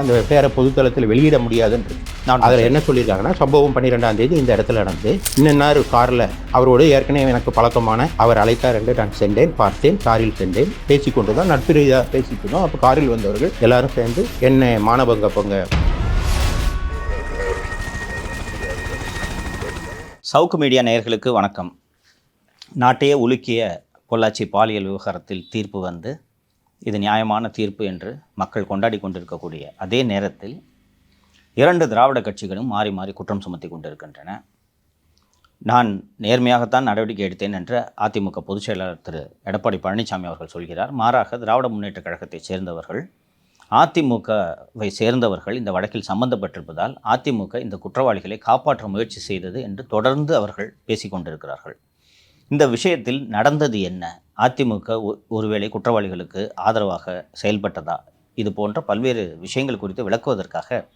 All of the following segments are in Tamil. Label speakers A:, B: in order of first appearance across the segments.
A: அந்த எஃப்ஐஆரை பொதுத்தளத்தில் வெளியிட முடியாதுன்னு
B: நான்
A: அதில் என்ன சொல்லியிருக்காங்கன்னா சம்பவம் பன்னிரெண்டாம் தேதி இந்த இடத்துல நடந்து இன்னொரு காரில் அவரோடு ஏற்கனவே எனக்கு பழக்கமான அவர் அழைத்தார் என்று நான் சென்றேன் பார்த்தேன் காரில் சென்றேன். பேசிக்கொண்டு தான் நட்பு ரீதியாக இருந்தோம் அப்போ காரில் வந்தவர்கள் எல்லாரும் சேர்ந்து என்ன மானபங்க பங்க.
B: சவுக்கு மீடியா நேயர்களுக்கு வணக்கம். நாட்டையே உலுக்கிய பொள்ளாச்சி பாலியல் விவகாரத்தில் தீர்ப்பு வந்து இது நியாயமான தீர்ப்பு என்று மக்கள் கொண்டாடி கொண்டிருக்கக்கூடிய அதே நேரத்தில் இரண்டு திராவிட கட்சிகளும் மாறி மாறி குற்றம் சுமத்தி கொண்டிருக்கின்றன. நான் நேர்மையாகத்தான் நடவடிக்கை எடுத்தேன் என்று அதிமுக பொதுச் செயலாளர் திரு. எடப்பாடி பழனிசாமி அவர்கள் சொல்கிறார். மாறாக திராவிட முன்னேற்ற கழகத்தைச் சேர்ந்தவர்கள் அதிமுகவை சேர்ந்தவர்கள் இந்த வழக்கில் சம்பந்தப்பட்டிருப்பதால் அதிமுக இந்த குற்றவாளிகளை காப்பாற்ற முயற்சி செய்தது என்று தொடர்ந்து அவர்கள் பேசிக்கொண்டிருக்கிறார்கள் இந்த விஷயத்தில் நடந்தது என்ன? அதிமுக ஒ- ஒருவேளை குற்றவாளிகளுக்கு ஆதரவாக செயல்பட்டதா? இது போன்ற பல்வேறு விஷயங்கள் குறித்து விளக்குவதற்காக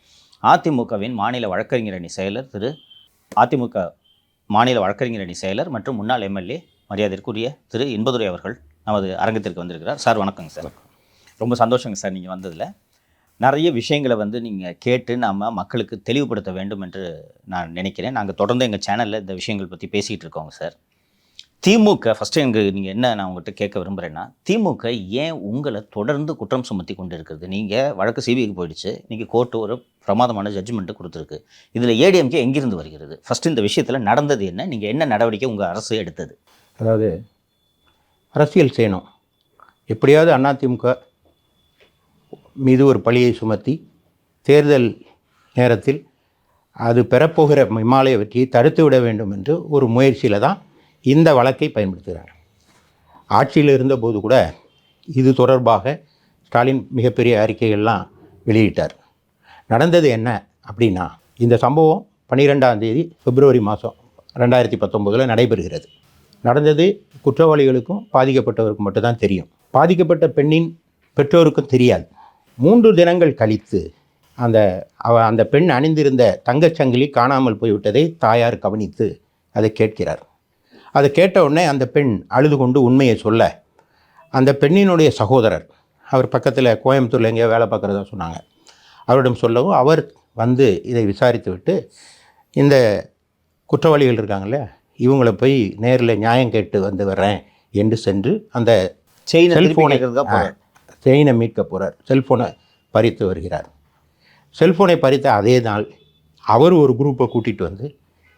B: அதிமுகவின் மாநில வழக்கறிஞர் அணி செயலர் திரு அதிமுக மாநில வழக்கறிஞர் அணி செயலர் மற்றும் முன்னாள் எம்எல்ஏ மரியாதைக்குரிய திரு இன்பதுரை அவர்கள் நமது அரங்கத்திற்கு வந்திருக்கிறார். சார் வணக்கங்க சார். ரொம்ப சந்தோஷங்க சார் நீங்கள் வந்ததில். நிறைய விஷயங்களை வந்து நீங்கள் கேட்டு நாம் மக்களுக்கு தெளிவுபடுத்த வேண்டும் என்று நான் நினைக்கிறேன். நாங்கள் தொடர்ந்து எங்கள் சேனலில் இந்த விஷயங்கள் பற்றி பேசிகிட்டு இருக்கோங்க சார். திமுக ஃபஸ்ட்டு எனக்கு நீங்கள் என்ன நான் உங்கள்கிட்ட கேட்க விரும்புகிறேன்னா திமுக ஏன் உங்களை தொடர்ந்து குற்றம் சுமத்தி கொண்டு இருக்கிறது நீங்கள் வழக்கு சிபிஐக்கு போயிடுச்சு நீங்கள் கோர்ட்டு ஒரு பிரமாதமான ஜட்ஜ்மெண்ட்டு கொடுத்துருக்கு. இதில் ஏடிஎம்கே எங்கிருந்து வருகிறது? ஃபஸ்ட்டு இந்த விஷயத்தில் நடந்தது என்ன? நீங்கள் என்ன நடவடிக்கை உங்கள் அரசு எடுத்தது?
A: அதாவது அரசியல் செய்யணும். எப்படியாவது அதிமுக மீது ஒரு பழியை சுமத்தி தேர்தல் நேரத்தில் அது பெறப்போகிற இமாலய வெற்றியை தடுத்து விட வேண்டும் என்று ஒரு முயற்சியில் தான் இந்த வழக்கை பயன்படுத்துகிறார் ஆட்சியில் இருந்தபோது கூட இது தொடர்பாக ஸ்டாலின் மிகப்பெரிய அறிக்கைகள்லாம் வெளியிட்டார். நடந்தது என்ன அப்படின்னா இந்த சம்பவம் பன்னிரெண்டாம் தேதி பிப்ரவரி மாதம் ரெண்டாயிரத்தி பத்தொம்போதில் நடைபெறுகிறது. நடந்தது குற்றவாளிகளுக்கும் பாதிக்கப்பட்டவருக்கும் மட்டும்தான் தெரியும். பாதிக்கப்பட்ட பெண்ணின் பெற்றோருக்கும் தெரியாது. மூன்று தினங்கள் கழித்து அந்த அவ அந்த பெண் அணிந்திருந்த தங்கச்சங்கிலி காணாமல் போய்விட்டதை தாயார் கவனித்து அதை கேட்கிறார். அதை கேட்ட உடனே அந்த பெண் அழுது கொண்டு உண்மையை சொல்ல. அந்த பெண்ணினுடைய சகோதரர் அவர் பக்கத்தில் கோயம்புத்தூரில் எங்கேயோ வேலை பார்க்குறதா சொன்னாங்க. அவரிடம் சொல்லவும் அவர் வந்து இதை விசாரித்து விட்டு இந்த குற்றவாளிகள் இருக்காங்கல்ல இவங்கள போய் நேரில் நியாயம் கேட்டு வந்து வர்றேன் என்று சென்று அந்த
B: போறாரு.
A: செயினை மீட்க போகிறார் செல்ஃபோனை பறித்து வருகிறார். செல்ஃபோனை பறித்த அதே நாள் அவர் ஒரு குரூப்பை கூட்டிகிட்டு வந்து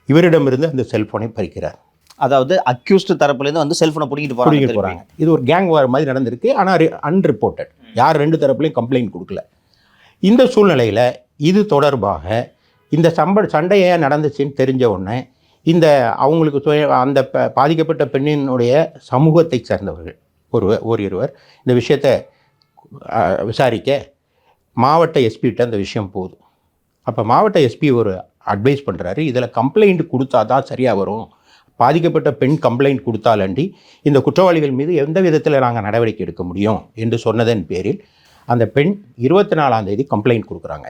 A: இவரிடமிருந்து அந்த செல்ஃபோனை பறிக்கிறார்.
B: அதாவது அக்யூஸ்ட் தரப்புலேருந்து வந்து செல்ஃபோனை பிடிக்கிட்டு போகிறாங்க
A: போகிறாங்க இது ஒரு கேங் வார் மாதிரி நடந்திருக்கு. ஆனால் அன்ரிப்போர்ட்டட் யார் ரெண்டு தரப்புலையும் கம்ப்ளைண்ட் கொடுக்கல. இந்த சூழ்நிலையில் இது தொடர்பாக இந்த சம்ப சண்டை ஏன் நடந்துச்சுன்னு தெரிஞ்ச உடனே இந்த அவங்களுக்கு சுய அந்த ப- பாதிக்கப்பட்ட பெண்ணினுடைய சமூகத்தை சேர்ந்தவர்கள் ஒரு ஒரு இருவர் இந்த விஷயத்தை விசாரிக்க மாவட்ட எஸ்பிகிட்ட அந்த விஷயம் போகுது அப்போ மாவட்ட எஸ்பி ஒரு அட்வைஸ் பண்ணுறாரு இதில் கம்ப்ளைண்ட் கொடுத்தா தான் சரியாக வரும். பாதிக்கப்பட்ட பெண் கம்ப்ளைண்ட் கொடுத்தாலண்டி இந்த குற்றவாளிகள் மீது எந்த விதத்தில் நாங்கள் நடவடிக்கை எடுக்க முடியும் என்று சொன்னதன் பேரில் அந்த பெண் இருபத்தி நாலாம் தேதி கம்ப்ளைண்ட் கொடுக்குறாங்க.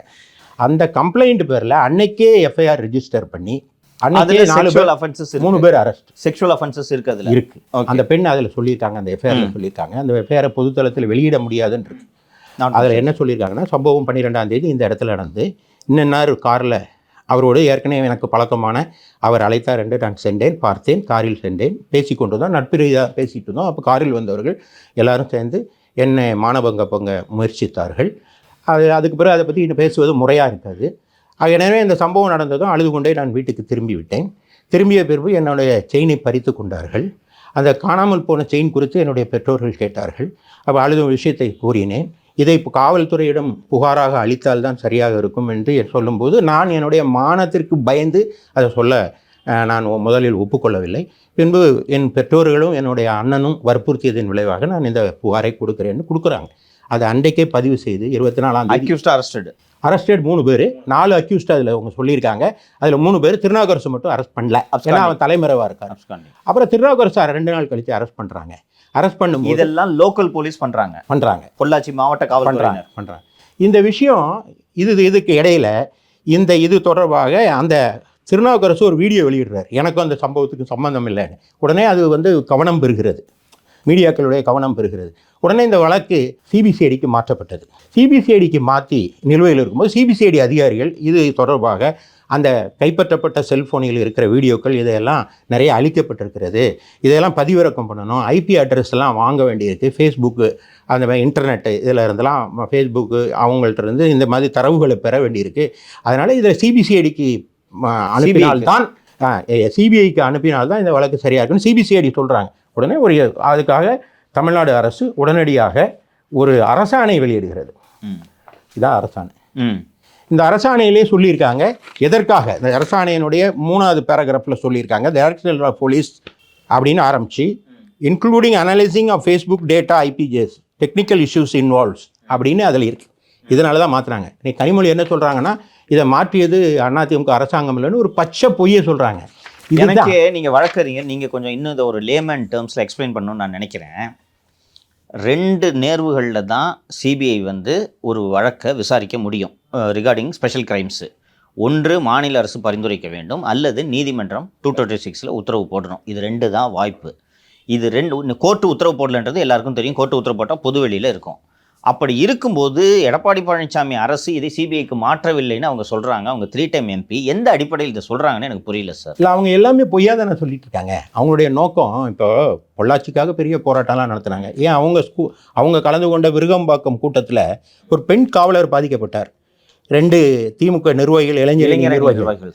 A: அந்த கம்ப்ளைண்ட் பேரில் அன்னைக்கே எஃப்ஐஆர் ரெஜிஸ்டர் பண்ணி அன்னைக்கே நாலு
B: செக்ஷுவல்
A: பேர்
B: அஃபென்சஸ்
A: மூணு பேர் அரெஸ்ட்
B: செக்ஷுவல் அஃபென்சஸ் இருக்கு அதுல.
A: இருக்கு. அந்த பெண் அதில் சொல்லியிருக்காங்க அந்த எஃப்ஐஆரில் சொல்லியிருக்காங்க அந்த எஃப்ஐஆரை பொதுத்தளத்தில் வெளியிட முடியாதுன்னு இருக்கு. அதில் என்ன சொல்லியிருக்காங்கன்னா சம்பவம் பன்னிரெண்டாம் தேதி இந்த இடத்துல நடந்து இன்னொரு காரில் அவரோடு ஏற்கனவே எனக்கு பழக்கமான அவர் அழைத்தார் என்று நான் சென்றேன் பார்த்தேன் காரில் சென்றேன். பேசிக்கொண்டு தான் நட்பு ரீதியாக பேசிட்டு இருந்தோம் அப்போ காரில் வந்தவர்கள் எல்லாரும் சேர்ந்து என்னை மானபங்க பங்க முயற்சித்தார்கள். அது அதுக்கு பிறகு அதை பற்றி இன்னும் பேசுவது முறையாக இருக்காது எனவே இந்த சம்பவம் நடந்ததும் அழுது கொண்டே நான் வீட்டுக்கு திரும்பி விட்டேன். திரும்பிய பிறகு என்னுடைய செயினை பறித்து கொண்டார்கள். அந்த காணாமல் போன செயின் குறித்து என்னுடைய பெற்றோர்கள் கேட்டார்கள். அப்போ அழுதும் விஷயத்தை கூறினேன். இதை இப்போ காவல்துறையிடம் புகாராக அளித்தால் தான் சரியாக இருக்கும் என்று சொல்லும்போது நான் என்னுடைய மானத்திற்கு பயந்து அதை சொல்ல நான் முதலில் ஒப்புக்கொள்ளவில்லை. பின்பு என் பெற்றோர்களும் என்னுடைய அண்ணனும் வற்புறுத்தியதன் விளைவாக நான் இந்த புகாரை கொடுக்குறேன்னு கொடுக்குறாங்க. அதை அன்றைக்கே பதிவு செய்து இருபத்தி நாலாம்
B: அக்யூஸ்ட் அரஸ்டட்
A: அரெஸ்டட் மூணு பேர். நாலு அக்யூஸ்ட் அதில் அவங்க சொல்லியிருக்காங்க. அதில் மூணு பேர் திருநாகரசு மட்டும் அரெஸ்ட் பண்ணல. ஏன்னா அவன் தலைமறைவாக இருக்கார் அப்புறம் திருநாகரசு ரெண்டு நாள் கழித்து அரெஸ்ட் பண்ணுறாங்க அரெஸ்ட் பண்ணும்போது
B: இதெல்லாம் லோக்கல் போலீஸ் பண்றாங்க.
A: பண்ணுறாங்க
B: பொள்ளாச்சி மாவட்ட காவல்துறையினர்.
A: பண்ணுறாங்க பண்ணுறாங்க இந்த விஷயம் இது இதுக்கு இடையில இந்த இது தொடர்பாக அந்த திருநாவுக்கரசு ஒரு வீடியோ வெளியிடுறார். எனக்கும் அந்த சம்பவத்துக்கு சம்பந்தம் இல்லைன்னு. உடனே அது வந்து கவனம் பெறுகிறது. மீடியாக்களுடைய கவனம் பெறுகிறது. உடனே இந்த வழக்கு சிபிசிஐடிக்கு மாற்றப்பட்டது. சிபிசிஐடிக்கு மாற்றி நிலுவையில் இருக்கும்போது சிபிசிஐடி அதிகாரிகள் இது தொடர்பாக அந்த கைப்பற்றப்பட்ட செல்ஃபோனில் இருக்கிற வீடியோக்கள் இதையெல்லாம் நிறைய அழிக்கப்பட்டிருக்கிறது. இதையெல்லாம் பதிவிறக்கம் பண்ணணும். ஐபி அட்ரஸ் எல்லாம் வாங்க வேண்டியிருக்கு. ஃபேஸ்புக்கு அந்த மாதிரி இன்டர்நெட்டு இதில் இருந்தெல்லாம் ஃபேஸ்புக்கு அவங்கள்ட்ட இருந்து இந்த மாதிரி தரவுகளை பெற வேண்டியிருக்கு. அதனால் இதில் சிபிசிஐடிக்கு அனுப்பினால்தான் சிபிஐக்கு அனுப்பினால்தான் இந்த வழக்கு சரியாக இருக்குன்னு சிபிசிஐடி சொல்கிறாங்க உடனே ஒரு அதுக்காக தமிழ்நாடு அரசு உடனடியாக ஒரு அரசாணை வெளியிடுகிறது. இதான் அரசாணை. இந்த அரசாணையிலே சொல்லியிருக்காங்க எதற்காக? இந்த அரசாணையினுடைய மூணாவது பேராகிராஃபில் சொல்லியிருக்காங்க டைரக்டர் ஆஃப் போலீஸ் அப்படின்னு ஆரம்பிச்சு including analysing of Facebook data ஐபிஜேஸ் technical issues involves அப்படின்னு அதில் இருக்கு. இதனால தான் மாற்றுறாங்க நீ கனிமொழி என்ன சொல்கிறாங்கன்னா இதை மாற்றியது அதிமுக அரசாங்கம் இல்லைன்னு ஒரு பச்சை பொய்யை சொல்கிறாங்க
B: எனக்கு நீங்க வழக்கறிஞர் நீங்க கொஞ்சம் இன்னும் இதை ஒரு லேமன் டேர்ம்ஸ்ல எக்ஸ்பிளைன் பண்ணணும்னு நான் நினைக்கிறேன். ரெண்டு நேர்வுகளில் தான் சிபிஐ வந்து ஒரு வழக்கை விசாரிக்க முடியும் ரிகார்டிங் ஸ்பெஷல் கிரைம்ஸு ஒன்று மாநில அரசு பரிந்துரைக்க வேண்டும் அல்லது நீதிமன்றம் டூ டுவெண்ட்டி சிக்ஸில் உத்தரவு போடணும். இது ரெண்டு தான் வாய்ப்பு. இது ரெண்டு கோர்ட்டு உத்தரவு போடலன்றது எல்லாருக்கும் தெரியும். கோர்ட்டு உத்தரவு போட்டால் பொதுவெளியில் இருக்கும். அப்படி இருக்கும்போது எடப்பாடி பழனிசாமி அரசு இதை சிபிஐக்கு மாற்றவில்லைன்னு அவங்க சொல்கிறாங்க அவங்க த்ரீ டைம் எம்பி எந்த அடிப்படையில் இதை சொல்கிறாங்கன்னு எனக்கு புரியல சார்
A: இல்லை அவங்க எல்லாமே பொய்யா தானே சொல்லிட்டு இருக்காங்க. அவங்களுடைய நோக்கம் இப்போ பொள்ளாச்சிக்காக பெரிய போராட்டம்லாம் நடத்துனாங்க. ஏன் அவங்க ஸ்கூ அவங்க கலந்து கொண்ட விருகம்பாக்கம் கூட்டத்தில் ஒரு பெண் காவலர் பாதிக்கப்பட்டார். ரெண்டு திமுக நிர்வாகிகள் இளைஞர்
B: இளைஞரணி
A: நிர்வாகிகள்.
B: நிர்வாகிகள்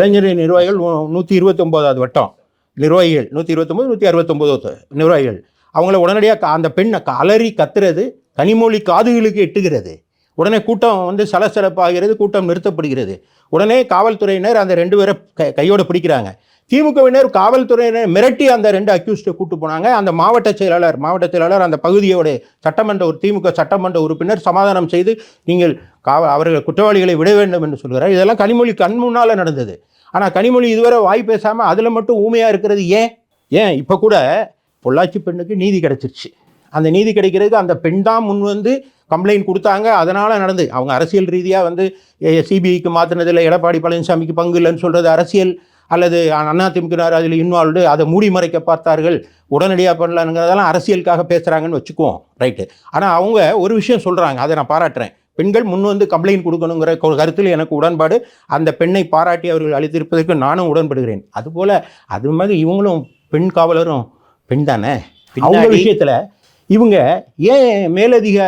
A: இளைஞர் நிர்வாகிகள். நூற்றி இருபத்தொம்போதாவது வட்டம். நிர்வாகிகள் நூற்றி இருபத்தொம்போது நூற்றி அறுபத்தொம்போது நிர்வாகிகள். அவங்கள உடனடியாக அந்த பெண்ணை அலறி கத்துறது கனிமொழி காதுகளுக்கு எட்டுகிறது. உடனே கூட்டம் வந்து சலசலப்பாகிறது கூட்டம் நிறுத்தப்படுகிறது. உடனே காவல்துறையினர் அந்த ரெண்டு பேரை க- பிடிக்கிறாங்க. திமுகவினர் காவல்துறையினர் மிரட்டி அந்த ரெண்டு அக்யூஸ்டை கூட்டு போனாங்க. அந்த மாவட்ட செயலாளர் மாவட்ட செயலாளர் அந்த பகுதியோட சட்டமன்ற ஒரு திமுக சட்டமன்ற உறுப்பினர் சமாதானம் செய்து நீங்கள் காவ அவர்கள் குற்றவாளிகளை விட வேண்டும் என்று சொல்கிறார். இதெல்லாம் கனிமொழி கண் முன்னால் நடந்தது. ஆனால் கனிமொழி இதுவரை வாய் பேசாமல் அதில் மட்டும் ஊமையாக இருக்கிறது ஏன்? ஏன்? இப்போ கூட பொள்ளாச்சி பெண்ணுக்கு நீதி கிடைச்சிருச்சு. அந்த நீதி கிடைக்கிறதுக்கு அந்த பெண் தான் முன் வந்து கம்ப்ளைண்ட் கொடுத்தாங்க. அதனால் நடந்து. அவங்க அரசியல் ரீதியாக வந்து சிபிஐக்கு மாற்றினதில் எடப்பாடி பழனிசாமிக்கு பங்கு இல்லைன்னு சொல்கிறது அரசியல். அல்லது அதிமுகவினர் அதில் இன்வால்வ்டு அதை மூடி மறைக்க பார்த்தார்கள். உடனடியாக பண்ணலாங்கிறதெல்லாம் அரசியலுக்காக பேசுகிறாங்கன்னு வச்சுக்குவோம். ரைட்டு ஆனால் அவங்க ஒரு விஷயம் சொல்கிறாங்க அதை நான் பாராட்டுறேன். பெண்கள் முன் வந்து கம்ப்ளைண்ட் கொடுக்கணுங்கிற ஒரு கருத்தில் எனக்கு உடன்பாடு. அந்த பெண்ணை பாராட்டி அவர்கள் அளித்திருப்பதற்கு நானும் உடன்படுகிறேன். அதுபோல் அது மாதிரி இவங்களும் பெண் காவலரும் பெண் தானே? அவங்க விஷயத்தில் இவங்க ஏன் மேலதிக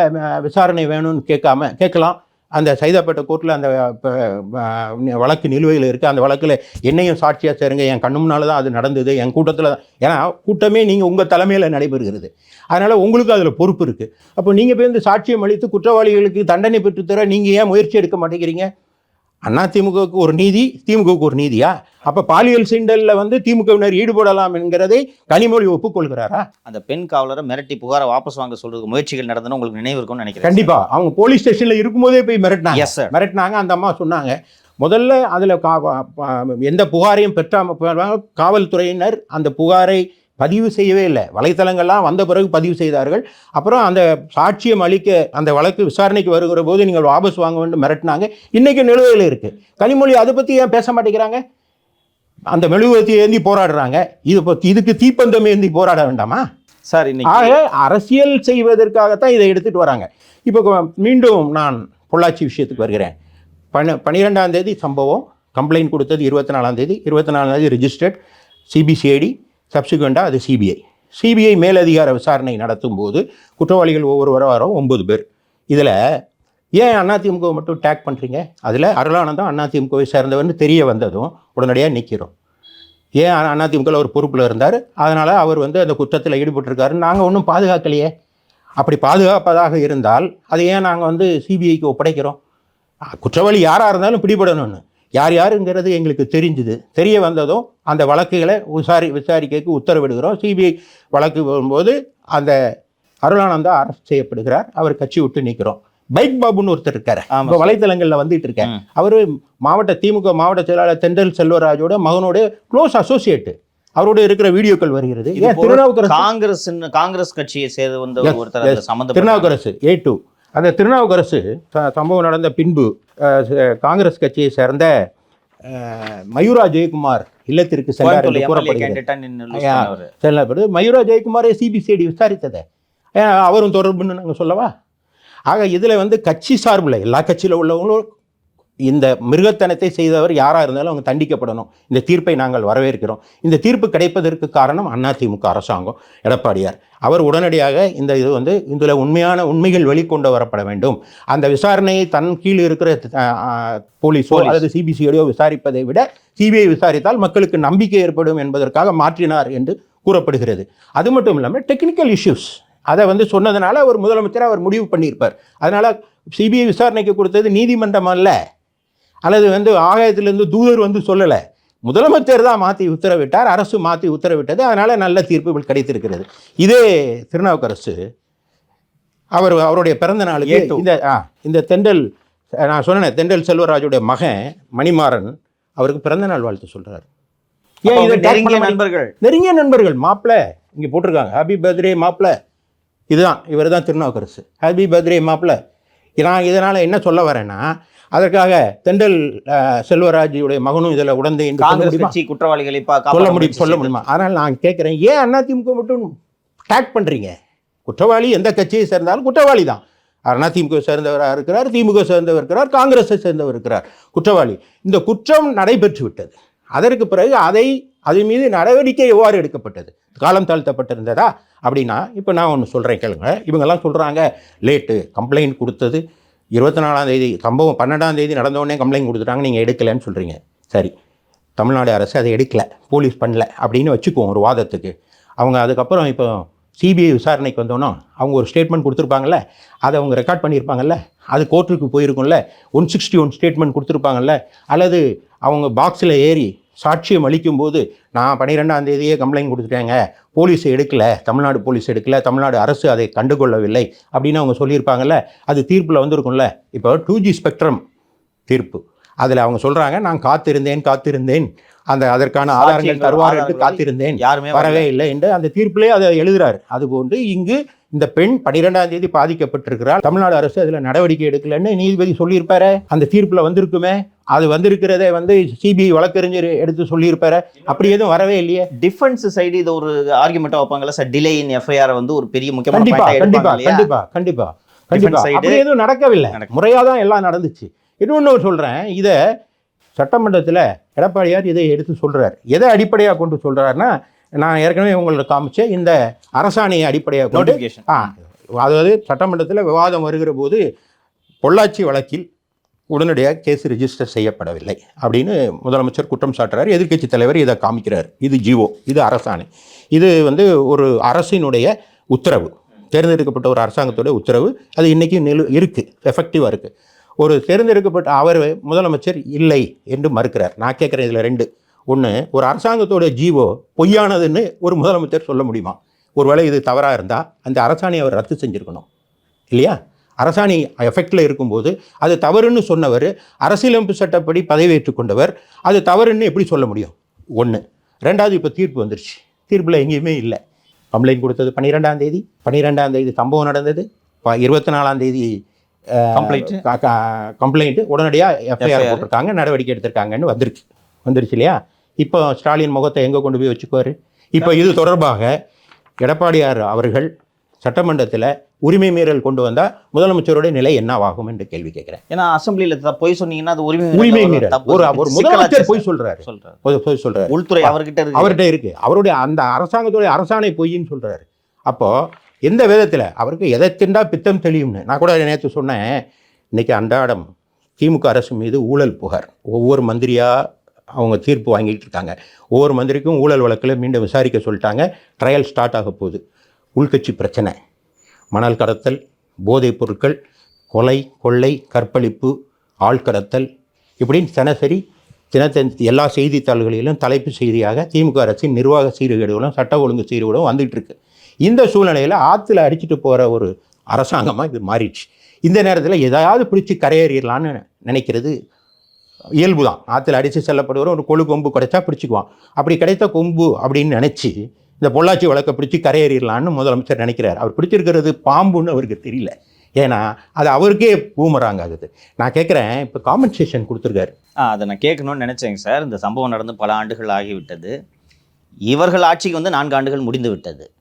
A: விசாரணை வேணும்னு கேட்காம கேட்கலாம். அந்த சைதாப்பேட்டை கோர்ட்டில் அந்த வழக்கு நிலுவையில் இருக்குது அந்த வழக்கில் என்னையும் சாட்சியாக சேருங்க. என் கண்ணு முன்னால் தான் அது நடந்தது. என் கூட்டத்தில் ஏன்னா கூட்டமே நீங்கள் உங்கள் தலைமையில் நடைபெறுகிறது. அதனால் உங்களுக்கு அதில் பொறுப்பு இருக்குது அப்போ நீங்கள் போய் இந்த சாட்சியம் அளித்து குற்றவாளிகளுக்கு தண்டனை பெற்றுத்தர நீங்கள் ஏன் முயற்சி எடுக்க மாட்டேங்கிறீங்க? அண்ணா திமுகவுக்கு ஒரு நீதி திமுகவுக்கு ஒரு நீதியா? அப்போ பாலியல் சீண்டலில் வந்து திமுகவினர் ஈடுபடலாம் என்கிறதை கனிமொழி ஒப்புக்கொள்கிறாரா?
B: அந்த பெண் காவலரை மிரட்டி புகாரை வாபஸ் வாங்க சொல்றதுக்கு முயற்சிகள் நடந்ததுன்னு உங்களுக்கு நினைவு இருக்கும்னு நினைக்கிறேன்.
A: கண்டிப்பா. அவங்க போலீஸ் ஸ்டேஷன்ல இருக்கும்போதே போய் மிரட்டினாங்க.
B: எஸ்
A: மிரட்டினாங்க அந்த அம்மா சொன்னாங்க. முதல்ல அதில் எந்த புகாரையும் பெற்றாம காவல்துறையினர் அந்த புகாரை பதிவு செய்யவே இல்லை. வலைத்தளங்கள்லாம் வந்த பிறகு பதிவு செய்தார்கள். அப்புறம் அந்த சாட்சியம் அளிக்க அந்த வழக்கு விசாரணைக்கு வருகிற போது நீங்கள் வாபஸ் வாங்க வேண்டும் மிரட்டினாங்க. இன்னைக்கு நிலுவையில் இருக்கு. கனிமொழி அதை பற்றி ஏன் பேச மாட்டேங்கிறாங்க? அந்த மெழுகுவத்தி ஏந்தி போராடுறாங்க. இது இதுக்கு தீப்பந்தம் ஏந்தி போராட வேண்டாமா?
B: சார் இன்னைக்கு
A: ஆக அரசியல் செய்வதற்காகத்தான் இதை எடுத்துட்டு வராங்க. இப்போ மீண்டும் நான் பொள்ளாச்சி விஷயத்துக்கு வருகிறேன். பன பன்னிரெண்டாம் தேதி சம்பவம். கம்ப்ளைண்ட் கொடுத்தது இருபத்தி நாலாம் தேதி. இருபத்தி நாலாம் தேதி ரிஜிஸ்டர்ட் சிபிசிஐடி சப்சிக்வெண்ட்டாக அது சிபிஐ சிபிஐ மேலதிகார விசாரணை நடத்தும் போது குற்றவாளிகள் ஒவ்வொரு வாரம் ஒம்பது பேர். இதில் ஏன் அதிமுக மட்டும் டேக் பண்ணுறீங்க அதில் அருளானந்தம் அதிமுகவை சேர்ந்தவர்னு தெரிய வந்ததும் உடனடியாக நிற்கிறோம் ஏன் அதிமுகவில் ஒரு பொறுப்பில் இருந்தார். அதனால் அவர் வந்து அந்த குற்றத்தில் ஈடுபட்டிருக்காரு. நாங்கள் ஒன்றும் பாதுகாக்கலையே. அப்படி பாதுகாப்பதாக இருந்தால் அதை ஏன் நாங்கள் வந்து சிபிஐக்கு ஒப்படைக்கிறோம்? குற்றவாளி யாராக இருந்தாலும் பிடிபடணும்னு. யார் யாருங்கிறது எங்களுக்கு தெரிஞ்சுது. தெரிய வந்ததும் அந்த வழக்குகளை விசாரி விசாரிக்கைக்கு உத்தரவிடுகிறோம். சிபிஐ வழக்கு வரும்போது அந்த அருளானந்தா அரெஸ்ட் செய்யப்படுகிறார். அவர் கட்சி விட்டு நிற்கிறோம் பைக் பாபுன்னு ஒருத்தர் இருக்காரு. இப்போ வலைத்தளங்களில் வந்துட்டு இருக்கேன். அவர் மாவட்ட திமுக மாவட்ட செயலாளர் தென்றல் செல்வராஜோட மகனோட க்ளோஸ் அசோசியேட் அவரோட இருக்கிற வீடியோக்கள் வருகிறது. திருநாவுக்கரசு?
B: காங்கிரஸ் காங்கிரஸ் கட்சியை சேர்ந்து வந்த ஒருத்தர் சம்மந்தப்பட்ட
A: திருநாவுக்கரசு ஏ டூ அந்த திருநாவுக்கரசு சம்பவம் நடந்த பின்பு காங்கிரஸ் கட்சியை சேர்ந்த மயூரா ஜெயக்குமார் இல்லத்திற்கு சென்றார் என்று கூறப்படுகிறது. மயூரா ஜெயக்குமாரை சிபிசிஐடி விசாரித்ததை. அவரும் தொடர்புன்னு நாங்கள் சொல்லவா? ஆக இதில் வந்து கட்சி சார்பில் எல்லா கட்சியில் உள்ளவங்களும் இந்த மிருகத்தனத்தை செய்தவர் யாராக இருந்தாலும் அவங்க தண்டிக்கப்படணும். இந்த தீர்ப்பை நாங்கள் வரவேற்கிறோம். இந்த தீர்ப்பு கிடைப்பதற்கு காரணம் அதிமுக அரசாங்கம். எடப்பாடியார் அவர் உடனடியாக இந்த இது வந்து இதில் உண்மையான உண்மைகள் வெளிக்கொண்டு வரப்பட வேண்டும். அந்த விசாரணையை தன் கீழ் இருக்கிற போலீஸ். அல்லது சிபிசிஐடியோ விசாரிப்பதை விட சிபிஐ விசாரித்தால் மக்களுக்கு நம்பிக்கை ஏற்படும் என்பதற்காக மாற்றினார் என்று கூறப்படுகிறது. அது மட்டும் இல்லாமல் டெக்னிக்கல் இஷ்யூஸ் அதை வந்து சொன்னதுனால அவர் முதலமைச்சர் அவர் முடிவு பண்ணியிருப்பார். அதனால் சிபிஐ விசாரணைக்கு கொடுத்தது நீதிமன்றம் அல்ல. அல்லது வந்து ஆகாயத்திலிருந்து தூதர் வந்து சொல்லலை. முதலமைச்சர் தான் மாற்றி உத்தரவிட்டார் அரசு மாற்றி உத்தரவிட்டது அதனால் நல்ல தீர்ப்புகள் கிடைத்திருக்கிறது. இதே திருநாவுக்கரசு அவர் அவருடைய பிறந்த
B: A2.
A: இந்த இந்த தெண்டல் நான் சொன்னேன் தெண்டல் செல்வராஜுடைய மகன் மணிமாறன் அவருக்கு பிறந்த நாள் வாழ்த்து சொல்றாரு.
B: அப்ப
A: ஏன் இதை
B: நெருங்கிய? நண்பர்கள்.
A: நெருங்கிய நண்பர்கள் மாப்பிள்ள இங்கே போட்டிருக்காங்க. ஹாப்பி பர்த்டே மாப்பிள்ள இதுதான் இவர் தான் திருநாவுக்கரசு. ஹாப்பி பர்த்டே மாப்பிள்ள நான் இதனால் என்ன சொல்ல வரேன்னா அதற்காக தெண்டல் செல்வராஜுடைய மகனும் இதில் உடந்தை
B: காங்கிரஸ் குற்றவாளிகளை பா-
A: சொல்ல முடியும் சொல்ல. முடியுமா? அதனால் நான் கேட்குறேன் ஏன் அதிமுக மட்டும் டேக் பண்ணுறீங்க குற்றவாளி எந்த கட்சியை சேர்ந்தாலும் குற்றவாளி தான். அதிமுக சேர்ந்தவராக இருக்கிறார் திமுக சேர்ந்தவர் இருக்கிறார் காங்கிரஸை சேர்ந்தவர் இருக்கிறார். குற்றவாளி. இந்த குற்றம் நடைபெற்று விட்டது. அதற்கு பிறகு அதை அது மீது நடவடிக்கை எவ்வாறு எடுக்கப்பட்டது? காலம் தாழ்த்தப்பட்டிருந்ததா? அப்படின்னா இப்போ நான் ஒன்று சொல்கிறேன் கேளுங்க. இவங்கெல்லாம் சொல்கிறாங்க லேட்டு கம்ப்ளைண்ட் கொடுத்தது. இருபத்தி நாலாம் தேதி சம்பவம் பன்னெண்டாம் தேதி நடந்த கம்ப்ளைண்ட் கொடுத்துட்டாங்க நீங்கள் எடுக்கலைன்னு சொல்கிறீங்க சரி தமிழ்நாடு அரசு அதை எடுக்கல போலீஸ் பண்ணல அப்படின்னு வச்சுக்குவோம் ஒரு வாதத்துக்கு. அவங்க அதுக்கப்புறம் இப்போ சிபிஐ விசாரணைக்கு வந்தோன்னா அவங்க ஒரு ஸ்டேட்மெண்ட் கொடுத்துருப்பாங்கல்ல அதை அவங்க ரெக்கார்ட் பண்ணியிருப்பாங்கல்ல அது கோர்ட்டுக்கு போயிருக்கும்ல ஒன் சிக்ஸ்டி ஒன் ஸ்டேட்மெண்ட் கொடுத்துருப்பாங்கல்ல அல்லது அவங்க பாக்ஸில் ஏறி சாட்சியம் அளிக்கும்போது நான் பன்னிரெண்டாம் தேதியே கம்ப்ளைண்ட் கொடுத்துட்டேங்க. போலீஸ் எடுக்கல. தமிழ்நாடு போலீஸ் எடுக்கல. தமிழ்நாடு அரசு அதை கண்டுகொள்ளவில்லை அப்படின்னு அவங்க சொல்லியிருப்பாங்கல்ல அது தீர்ப்பில் வந்திருக்கும்ல. இப்போ டூ ஜி ஸ்பெக்ட்ரம் தீர்ப்பு. அதில் அவங்க சொல்கிறாங்க நான் காத்திருந்தேன் காத்திருந்தேன். அந்த அதற்கான ஆதாரங்கள் தருவார் என்று காத்திருந்தேன்.
B: யாருமே
A: வரவே இல்லை என்று அந்த தீர்ப்பிலே அதை எழுதுறாரு. அதுபோன்று இங்கு இந்த பெண் பனிரெண்டாம் தேதி பாதிக்கப்பட்டிருக்கிறார் தமிழ்நாடு அரசு அதில் நடவடிக்கை எடுக்கலன்னு நீதிபதி சொல்லியிருப்பாரு. அந்த தீர்ப்பில் வந்திருக்குமே. அது வந்திருக்கிறதை வந்து சிபிஐ வழக்கறிஞர் எடுத்து சொல்லியிருப்பாரு. அப்படி எதுவும் வரவே இல்லையே.
B: டிஃபென்ஸ் சைடு இது ஒரு ஆர்குமெண்ட் வைப்பாங்கல்ல சார் டிலே இன் எஃப்ஐஆர் வந்து ஒரு பெரிய முக்கியமான
A: கண்டிப்பா
B: பாயிண்டா
A: கண்டிப்பா
B: எடுப்பாங்க இல்லையா?
A: கண்டிப்பா கண்டிப்பா கண்டிப்பா.
B: side-
A: அப்படி எதுவும் நடக்கவில்லை.
B: நடக்க-
A: முறையாக தான் எல்லாம் நடந்துச்சு. இன்னொன்று சொல்கிறேன் இதை சட்டமன்றத்தில் எடப்பாடியார் இதை எடுத்து சொல்றார். எதை அடிப்படையாக கொண்டு சொல்றாருன்னா நான் ஏற்கனவே உங்களுக்கு காமிச்ச இந்த அரசாணையை அடிப்படையாக கொண்டு ஆ அதாவது சட்டமன்றத்தில் விவாதம் வருகிற போது பொள்ளாச்சி வழக்கில் உடனடியாக கேஸ் ரிஜிஸ்டர் செய்யப்படவில்லை அப்படின்னு முதலமைச்சர் குற்றம் சாட்டுறார். எதிர்க்கட்சி தலைவர் இதை காமிக்கிறார். இது ஜிஓ இது அரசாணை. இது வந்து ஒரு அரசினுடைய உத்தரவு. தேர்ந்தெடுக்கப்பட்ட ஒரு அரசாங்கத்துடைய உத்தரவு. அது இன்றைக்கும் நிலு இருக்குது எஃபெக்டிவாக இருக்குது ஒரு தேர்ந்தெடுக்கப்பட்ட அவர் முதலமைச்சர் இல்லை என்று மறுக்கிறார். நான் கேட்குறேன் இதில் ரெண்டு. ஒன்று ஒரு அரசாங்கத்தோட ஜீவோ பொய்யானதுன்னு ஒரு முதலமைச்சர் சொல்ல முடியுமா? ஒருவேளை இது தவறாக இருந்தால் அந்த அரசாணையை அவர் ரத்து செஞ்சுருக்கணும். இல்லையா? அரசாணை எஃபெக்டில் இருக்கும்போது அது தவறுன்னு சொன்னவர் அரசியலமைப்பு சட்டப்படி பதவியேற்றுக் கொண்டவர். அது தவறுன்னு எப்படி சொல்ல முடியும்? ஒன்று ரெண்டாவது இப்போ தீர்ப்பு வந்துருச்சு. தீர்ப்பில் எங்கேயுமே இல்லை. கம்ப்ளைண்ட் கொடுத்தது பன்னிரெண்டாம் தேதி. பன்னிரெண்டாம் தேதி சம்பவம் நடந்தது. இருபத்தி நாலாம் தேதி
B: Complaint.
A: கம்ப்ளைண்ட்டு உடனடியாக எஃப்ஐஆர். போட்டிருக்காங்க. நடவடிக்கை எடுத்திருக்காங்கன்னு வந்துருச்சு. வந்துருச்சு இல்லையா? இப்போ ஸ்டாலின் முகத்தை எங்கே கொண்டு போய் வச்சுக்குவார்? இப்போ இது தொடர்பாக எடப்பாடியார் அவர்கள் சட்டமன்றத்தில் உரிமை மீறல் கொண்டு வந்தால் முதலமைச்சருடைய நிலை என்னவாகும் என்று கேள்வி கேட்குறேன்.
B: ஏன்னா அசம்பிளில த- பொய் சொன்னீங்கன்னா அது உரிமை
A: உரிமை
B: மீறல்.
A: ஒரு
B: சிக்கலாச்சு
A: முதலமைச்சர்
B: சார்.
A: போய் சொல்றாரு.
B: சொல்றாரு.
A: போய் போய் சொல்றாரு.
B: உள்துறை அவர்கிட்ட
A: அவர்கிட்ட இருக்கு. அவருடைய அந்த அரசாங்கத்துடைய அரசாணை பொய்ன்னு சொல்றாரு. அப்போ எந்த விதத்தில்? அவருக்கு எதை திண்டா பித்தம் தெளியும்னு. நான் கூட நேற்று சொன்னேன். இன்னைக்கு அன்றாடம் திமுக அரசு மீது ஊழல் புகார். ஒவ்வொரு மந்திரியா அவங்க தீர்ப்பு வாங்கிட்டு இருக்காங்க. ஒவ்வொரு மந்திரிக்கும் ஊழல் வழக்கில் மீண்டும் விசாரிக்க சொல்லிட்டாங்க. ட்ரையல் ஸ்டார்ட் ஆக போகுது. உள்கட்சி பிரச்சனை. மணல் கடத்தல் போதைப் பொருட்கள் கொலை கொள்ளை கற்பழிப்பு ஆள்கடத்தல் இப்படின்னு தினசரி தினத்தன் எல்லா செய்தித்தாள்களிலும் தலைப்பு செய்தியாக திமுக அரசின் நிர்வாக சீர்கேடுகளும் சட்ட ஒழுங்கு சீர்கேடும் வந்துகிட்டு இருக்கு இந்த சூழ்நிலையில் ஆற்றுல அடிச்சிட்டு போகிற ஒரு அரசாங்கமாக இது மாறிடுச்சு. இந்த நேரத்தில் எதையாவது பிடிச்சி கரையேறிடலான்னு நினைக்கிறது இயல்பு தான் ஆற்றுல அடித்து செல்லப்படுகிற ஒரு கொழு கொம்பு கிடைச்சா பிடிச்சிக்குவான். அப்படி கிடைத்த கொம்பு அப்படின்னு நினச்சி இந்த பொள்ளாச்சி வழக்கை பிடிச்சி கரையேறிடலான்னு முதலமைச்சர் நினைக்கிறார். அவர் பிடிச்சிருக்கிறது பாம்புன்னு அவருக்கு தெரியல. ஏன்னா அது அவருக்கே பூமராங்க ஆகுது. நான் கேட்குறேன் இப்போ காம்பன்சேஷன் கொடுத்துருக்காரு.
B: ஆ அதை நான் கேட்கணும்னு நினச்சேங்க சார். இந்த சம்பவம் நடந்து பல ஆண்டுகள் ஆகிவிட்டது. இவர்கள் ஆட்சிக்கு வந்து நான்கு ஆண்டுகள் முடிந்து விட்டது.